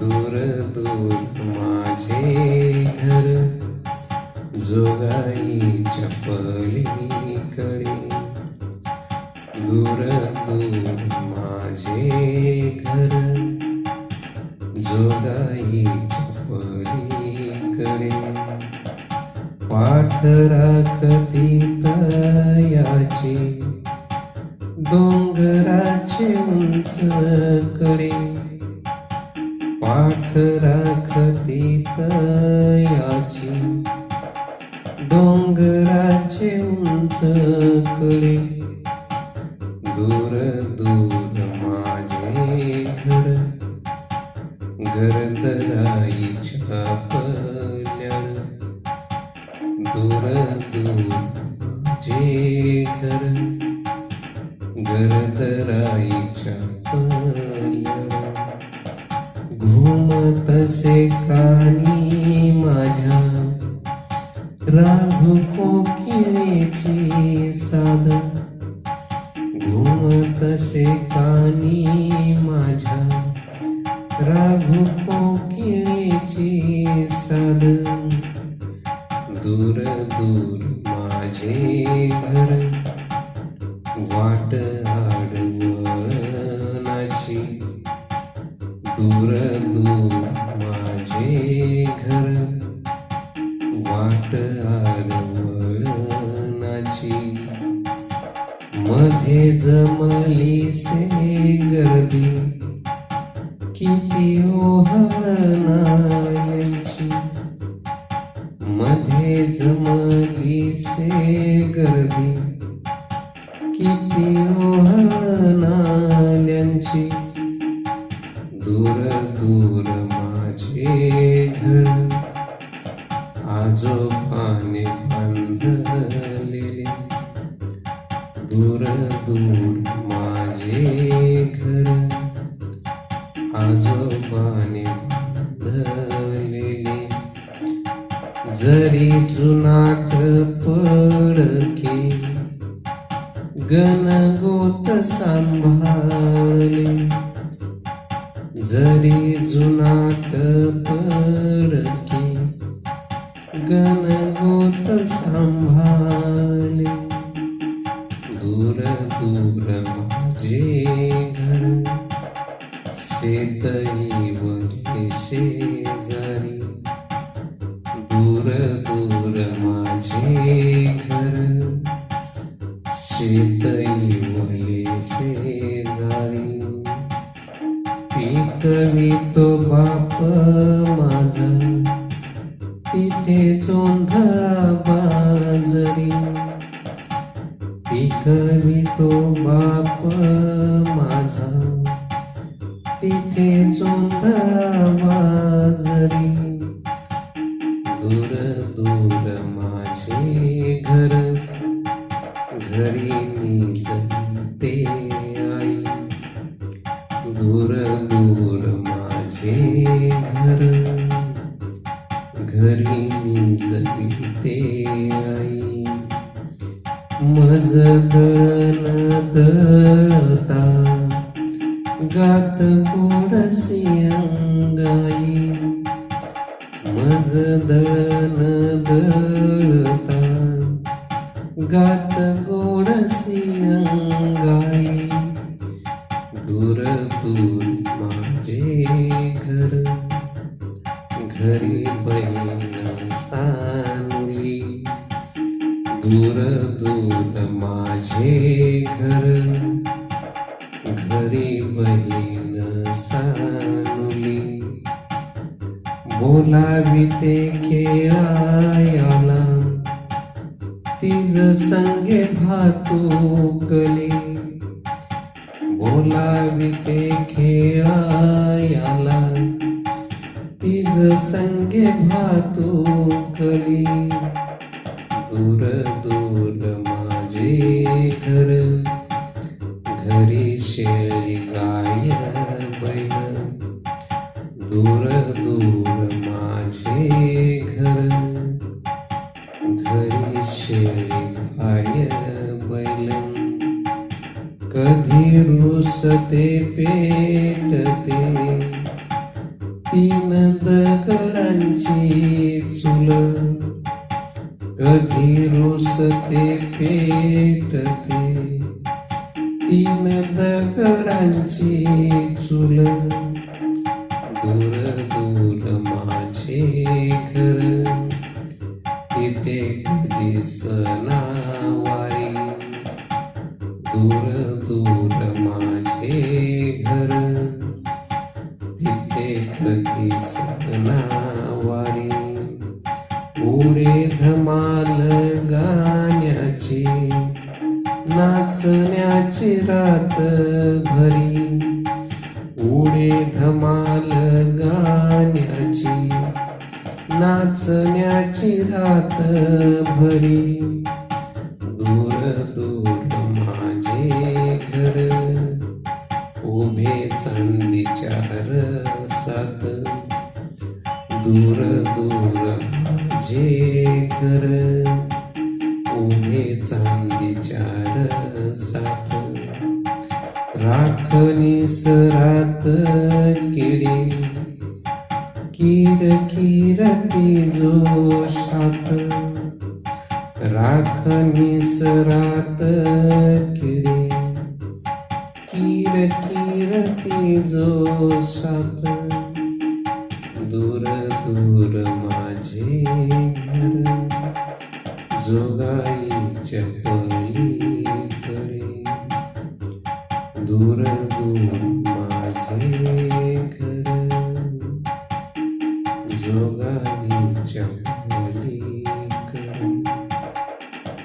दूर दूर माझे घर जोगाईच्या पलीकडे दूर दूर माझे घर जोगाईच्या पलीकडे पाठ राखती तयाची डोंगराचे उंच कडे. वाट राखती तयाची. डोंगराचे उंच करी. दूर दूर माझे घर. गरदराईच्या पल्याळ दूर दूर जे घर. गरदराईच्या पल्याळ कानी माझ्या राघु कोकिळेची साध घुमतसे कानी माझ्या राघु कोकिळेची साध दूर दूर माझे घर वाट आडवळणाची. दूर दूर माझे घर वाट आडवळणाची मध्ये जमलीसे गर्दी किती ओहळणाची मध्ये जमलीसे गर्दी दूर दूर माझे घर. आजोबाने धरलेले जरी जुनाट पडके गणगोत सांभाळले. जरी जुनाट पडके गणगोत सांभाळले. दूर दूर माझे घर शेतही वगे शेजारी. दूर माझे घर शेतही वले शेजारी पिकवी तो बाप माझा तिथे चोंधळा तिथे चोंधळा बाजरी दूर दूर माझे घर घरी मी ते आई. दूर दूर माझे घर घरी मी जगते आई. मज दळण दळता गात अंगाई मज दळण दळता गात गोडसी अंगाई दूर दूर माझे घर घरी बहीण सानुली दूर दूर माझे घर ते खेळायाला तिज संगे भातुकले. बोलावी ते खेळायाला तिज संगे भातुकली. दूर दूर माझे घर. घरी शेळी गाय बैल. दूर दूर माझे पुसते पेटते. तीन दगडांची चुल कधी रुसते पेटते. तीन दगडांची चुल दूर दूर माझे घर. तिथे दिसना वाई दूर माल गाण्याची नाचण्याची रात भरी उडे धमाल गाण्याची नाचण्याची रात भरी दूर दूर माझे घर उभे चांदीच्या रसात. दूर दूर जेकर घर उभे चांदीच्या रसात राखणी सरात किडी किर किरती जोशात राखणी सरात किडी किर किरती जोशात दूर दूर जोगाईच्या पलीकडे. दूर दूर माझे घर.